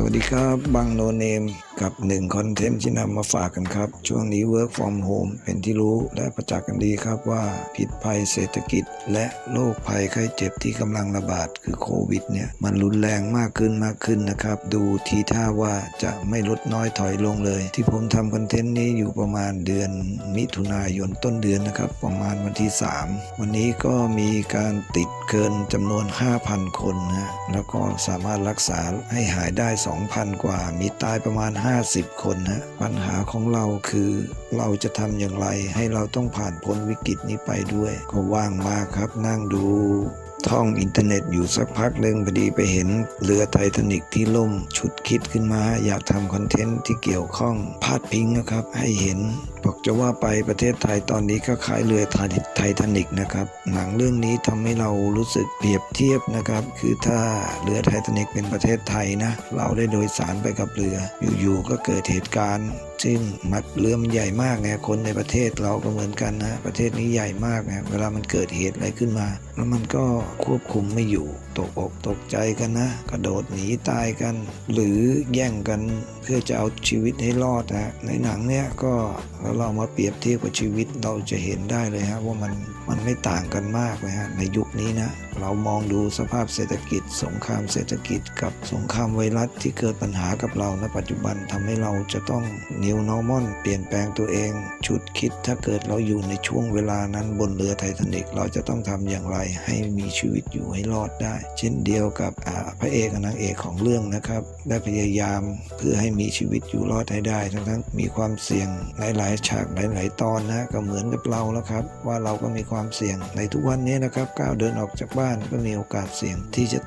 สวัสดีครับ บังโนเนม กับหนึ่งคอนเทนต์ที่นำมาฝากกันครับ ช่วงนี้ Work from Home เป็นที่รู้และประจักษ์กันดีครับว่าพิษภัยเศรษฐกิจ และโรคภัยไข้เจ็บที่กำลังระบาดคือโควิดเนี่ยมันรุนแรงมากขึ้นมากขึ้นนะครับ ดูทีท่าว่าจะไม่ลดน้อยถอยลงเลย ที่ผมทำคอนเทนต์นี้อยู่ประมาณเดือนมิถุนายนต้นเดือนนะครับประมาณวันที่ 3 วันนี้ก็มีการติดเกินจำนวน 5,000 คนนะแล้วก็สามารถรักษาให้หายได้ 2,000 กว่ามีตายประมาณ50 คนนะปัญหาของเราคือเราจะทำอย่างไรให้เราต้องผ่านพ้นวิกฤตนี้ไปด้วย ก็ว่างมากครับนั่งดู ท่องอินเทอร์เน็ตอยู่สักพักหนึ่งพอดีไปเห็นเรือไททานิกที่ล่มฉุดคิดขึ้นมา อยากทำคอนเทนต์ที่เกี่ยวข้องพาดพิงนะครับ ให้เห็นบอกจะว่าไปประเทศไทยตอนนี้ก็ขายเรือไทไททานิกนะครับ หนังเรื่องนี้ทำให้เรารู้สึกเปรียบเทียบนะครับ คือถ้าเรือไททานิกเป็นประเทศไทยนะ เราได้โดยสารไปกับเรือ อยู่ๆก็เกิดเหตุการณ์ ซึ่งมัดเรือมันใหญ่มากไงคนในประเทศเราก็เหมือนกันนะประเทศนี้ใหญ่มากไงเวลามันเกิดเหตุอะไรขึ้นมา แล้วมันก็ควบคุมไม่อยู่ ตกอกตกใจกันนะ กระโดดหนีตายกัน หรือแย่งกันเพื่อจะเอาชีวิตให้รอดนะในหนังเนี้ยก็แล้วเรามาเปรียบเทียบกับชีวิตเราจะเห็นได้เลยฮะว่ามัน มันไม่ต่างกันมากเลยฮะในยุคนี้นะเรามองดูสภาพเศรษฐกิจ สงครามเศรษฐกิจกับสงครามไวรัสที่เกิดปัญหากับเราณปัจจุบันทำให้เราจะต้อง new normal เปลี่ยนแปลงตัวเอง ชุดคิดถ้าเกิดเราอยู่ในช่วงเวลานั้นบนเรือไททานิกเราจะต้องทำอย่างไรให้มีชีวิตอยู่ให้รอดได้ เช่นเดียวกับพระเอกนางเอกของเรื่องนะครับ ได้พยายามเพื่อให้มีชีวิตอยู่รอดให้ได้ ทั้งทั้งๆมีความเสี่ยงหลายๆ ฉากหลาย ๆ ตอนนะก็เหมือนกับเราแล้วครับ ว่าเราก็มีความเสี่ยง ในทุกวันนี้นะครับก้าวเดินออกจากบ้านก็มีโอกาสเสี่ยงที่จะ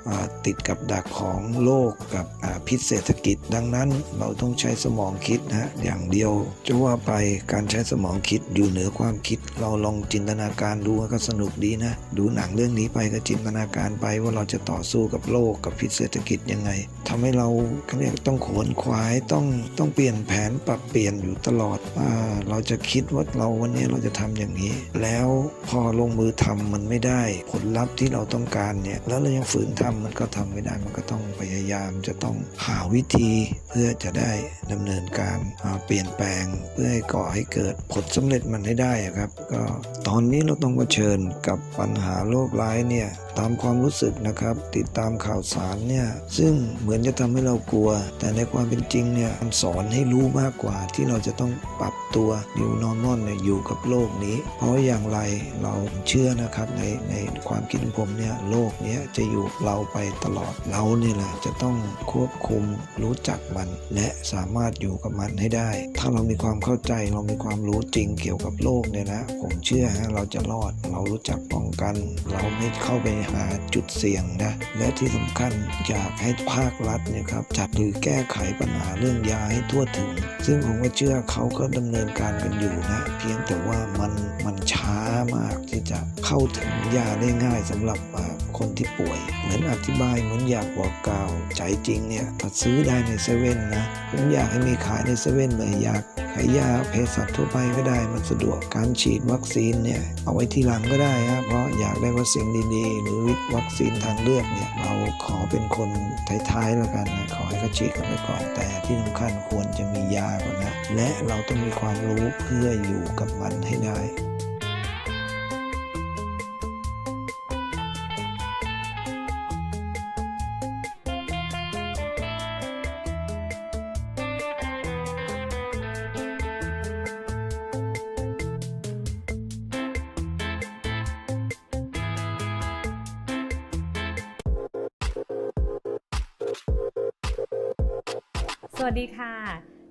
ติดกับดักของโลกกับพิษเศรษฐกิจ ดังนั้นเราต้องใช้สมองคิดนะอย่างเดียวจะว่าไปการใช้สมองคิดอยู่เหนือความคิด เราลองจินตนาการดูก็สนุกดีนะ ดูหนังเรื่องนี้ไปก็จินตนาการไปว่าเราจะต่อสู้กับโลกกับพิษเศรษฐกิจยังไงทำให้เราเขาเรียกต้องขวนขวายต้องต้องเปลี่ยนแผนปรับเปลี่ยนอยู่ตลอดว่าเราจะคิดว่าเราวันนี้เราจะทำอย่างนี้ แล้วพอลงมือทำมันไม่ได้ ผลลัพธ์ที่เราต้องการเนี่ยแล้วเรายังฝืนทำมันก็ทำไม่ได้มันก็ต้องพยายามจะต้องหาวิธีเพื่อจะได้ดำเนินการเปลี่ยนแปลงเพื่อให้ก่อให้เกิดผลสำเร็จมันให้ได้ครับ ก็ตอนนี้เราต้องเผชิญกับปัญหาโลกร้ายเนี่ยตามความรู้สึกนะครับ ติดตามข่าวสารเนี่ยซึ่งเหมือนจะทำให้เรากลัว แต่ในความเป็นจริงเนี่ยมันสอนให้รู้มากกว่าที่เราจะต้องปรับตัว new normal เนี่ยอยู่กับโลกนี้ เพราะอย่างไรเราเชื่อนะครับในในความคิดของผมเนี่ยโลกนี้จะอยู่เราไปตลอดเราเนี่ยแหละจะต้องควบคุมรู้จักมัน และสามารถอยู่กับมันให้ได้ ถ้าเรามีความเข้าใจเรามีความรู้จริงเกี่ยวกับโลกเนี่ยนะผมเชื่อฮะเราจะรอด เรารู้จักป้องกัน เราไม่เข้าไปหาจุดเสี่ยงนะและที่สำคัญอยากให้ภาครัฐเนี่ยครับจัดหรือแก้ไขปัญหาเรื่องยาให้ทั่วถึง ซึ่งผมก็เชื่อเขาก็ดำเนินการกันอยู่นะ เพียงแต่ว่ามันมันช้ามากที่จะเข้าถึงยาได้ง่ายสำหรับคนที่ป่วย เหมือนอธิบายเหมือนอยากบอกกล่าวใจจริงเนี่ยถ้าซื้อได้ในเซเว่นนะผมอยากให้มีขายในเซเว่นเลยอยาก ขายยาเภสัชทั่วไปก็ได้มันสะดวกการฉีดวัคซีนเนี่ยเอาไว้ทีหลังก็ได้ฮะเพราะอยากได้วัคซีนดีๆ หรือวัคซีนทางเลือกเนี่ยเราขอเป็นคนท้ายๆแล้วกันนะขอให้เขาฉีดกันไปก่อนแต่ที่สำคัญควรจะมียาก่อนนะและเราต้องมีความรู้เพื่ออยู่กับมันใวัสดีค่ะ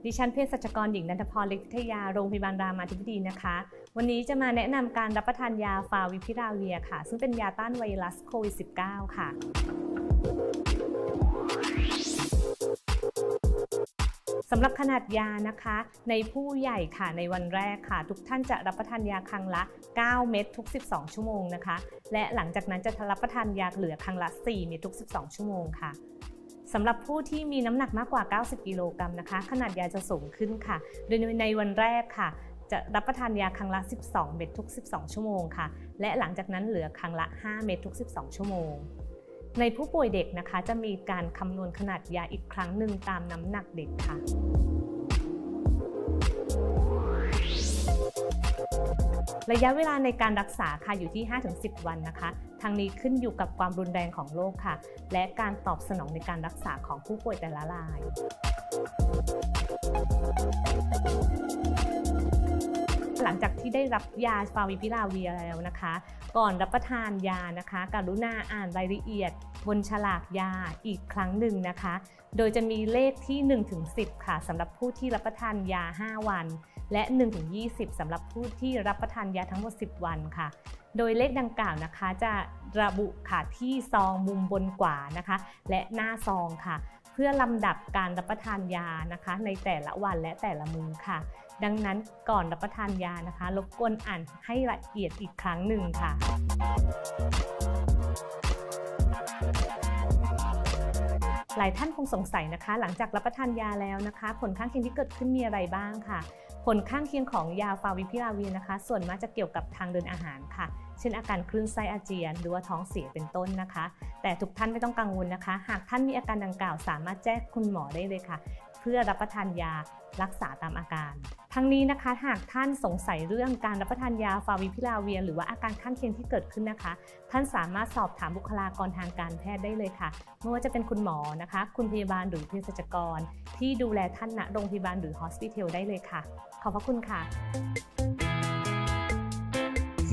ดิฉันเภสัชกรหญิงนันทพรเล็กพิทยา โรงพยาบาลรามาธิบดีนะคะ วันนี้จะมาแนะนำการรับประทานยาฟาวิพิราเวียค่ะ ซึ่งเป็นยาต้านไวรัสโควิด -19 ค่ะสำหรับขนาดยานะคะ ในผู้ใหญ่ค่ะในวันแรกค่ะ ทุกท่านจะรับประทานยาครั้งละ 9 เม็ดทุก 12 ชั่วโมงนะคะ และหลังจากนั้นจะรับประทานยาเหลือครั้งละ 4 เม็ดทุก 12 ชั่วโมงค่ะ สำหรับผู้ที่มีน้ำหนักมากกว่า 90 กิโลกรัมนะคะ ขนาดยาจะสูงขึ้นค่ะ โดยในวันแรกค่ะ จะรับประทานยาครั้งละ 12 เม็ดทุก 12 ชั่วโมงค่ะ และหลังจากนั้นเหลือครั้งละ 5 เม็ดทุก 12 ชั่วโมง ในผู้ป่วยเด็กนะคะ จะมีการคำนวณขนาดยาอีกครั้งหนึ่งตามน้ำหนักเด็กค่ะ ระยะเวลาในการรักษาค่ะอยู่ที่ 5-10 วันนะคะ ทางนี้ขึ้นอยู่กับความรุนแรงของโรคค่ะ และการตอบสนองในการรักษาของผู้ป่วยแต่ละราย หลังจากที่ได้รับยาฟาวิพิลาเวียแล้วนะคะ ก่อนรับประทานยานะคะ กรุณาอ่านรายละเอียดบนฉลากยาอีกครั้งหนึ่งนะคะ โดยจะมีเลขที่ 1-10 ค่ะสำหรับผู้ที่รับประทานยา 5 วัน และ 1-20สำหรับผู้ที่รับประทานยาทั้งหมด 10 วันค่ะ โดยเลขดังกล่าวนะคะ จะระบุค่ะที่ซองมุมบนขวานะคะ และหน้าซองค่ะ เพื่อลำดับการรับประทานยานะคะ ในแต่ละวันและแต่ละมื้อค่ะ ดังนั้นก่อนรับประทานยานะคะรบกวนอ่านให้ละเอียดอีกครั้งหนึ่งค่ะหลายท่านคงสงสัยนะคะ หลังจากรับประทานยาแล้วนะคะ ผลข้างเคียงที่เกิดขึ้นมีอะไรบ้างค่ะ ผลข้างเคียงของยาฟาวิพิลาเวียนะคะ ส่วนมากจะเกี่ยวกับทางเดินอาหารค่ะ เช่นอาการคลื่นไส้อาเจียน หรือว่าท้องเสียเป็นต้นนะคะ แต่ทุกท่านไม่ต้องกังวลนะคะ หากท่านมีอาการดังกล่าว สามารถแจ้งคุณหมอได้เลยค่ะ เพื่อรับประทานยารักษาตามอาการ ทั้งนี้นะคะหากท่านสงสัยเรื่องการรับประทานยาฟาวิพิลาเวีย หรือว่าอาการข้างเคียงที่เกิดขึ้นนะคะ ท่านสามารถสอบถามบุคลากรทางการแพทย์ได้เลยค่ะ ไม่ว่าจะเป็นคุณหมอนะคะ คุณพยาบาลหรือเภสัชกร ที่ดูแลท่านณโรงพยาบาลหรือฮอสพิทอลได้เลยค่ะ ขอบพระคุณค่ะ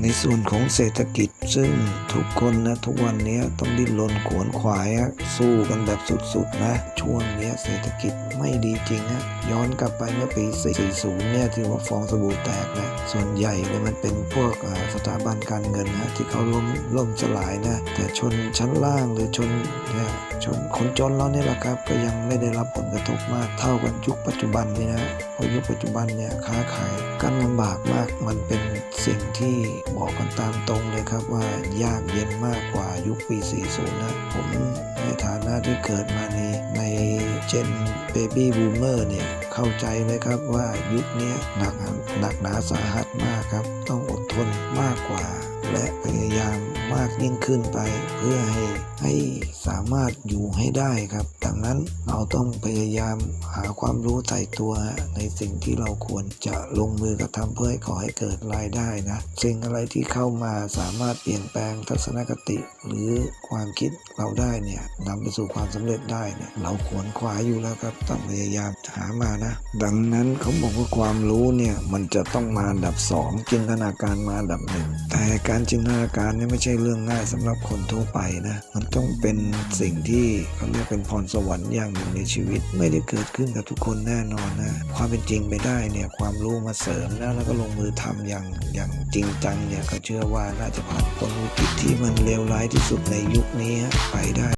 ในส่วนของเศรษฐกิจซึ่งทุกคนนะทุกวันนี้ต้องดิ้นรนขวนขวายสู้กันแบบสุดๆนะช่วงนี้เศรษฐกิจไม่ดีจริงนะย้อนกลับไปเมื่อปี 40 เนี่ยที่ว่าฟองสบู่แตกนะส่วนใหญ่เลยมันเป็นพวกสถาบันการเงินนะที่เขาล้มล่มสลายนะแต่ชนชั้นล่างหรือชนเนี่ยชนคนจนเราเนี่ยแหละครับก็ยังไม่ได้รับผลกระทบมากเท่ากันยุคปัจจุบันนี้นะเพราะยุคปัจจุบันเนี่ยค้าขายกันลำบากมากมันเป็นสิ่งที่บอกกันตามตรงเลยครับว่ายากเย็นมากกว่ายุคปี 40 นะ ผมในฐานะที่เกิดมาในในเจนเบบี้บูมเมอร์เนี่ย เข้าใจเลยครับว่ายุคนี้หนักหนักหนาสาหัสมากครับ ต้องอดทนมากกว่า และพยายามมากยิ่งขึ้นไป เพื่อให้ให้สามารถอยู่ให้ได้ครับ ดังนั้นเราต้องพยายามหาความรู้ใส่ตัวในสิ่งที่เราควรจะลงมือกระทำเพื่อให้ก่อให้เกิดรายได้นะ สิ่งอะไรที่เข้ามาสามารถเปลี่ยนแปลงทัศนคติ หรือความคิดเราได้เนี่ยนำไปสู่ความสำเร็จได้เนี่ยเราควรคว้าอยู่แล้วครับต้องพยายามหามานะ ดังนั้นเขาบอกว่าความรู้เนี่ยมันจะต้องมาอันดับสองจินตนาการมาอันดับหนึ่งแต่การการจินตนาการเนี่ยไม่ใช่เรื่องง่ายสำหรับคนทั่วไปนะ มันต้องเป็นสิ่งที่เขาเรียกเป็นพรสวรรค์อย่างหนึ่งในชีวิต ไม่ได้เกิดขึ้นกับทุกคนแน่นอนนะ ความเป็นจริงไปได้เนี่ยความรู้มาเสริมนะแล้วก็ลงมือทำอย่างอย่างจริงจังเนี่ยก็เชื่อว่าน่าจะผ่านพ้นวิกฤตที่มันเลวร้ายที่สุดในยุคนี้ไปได้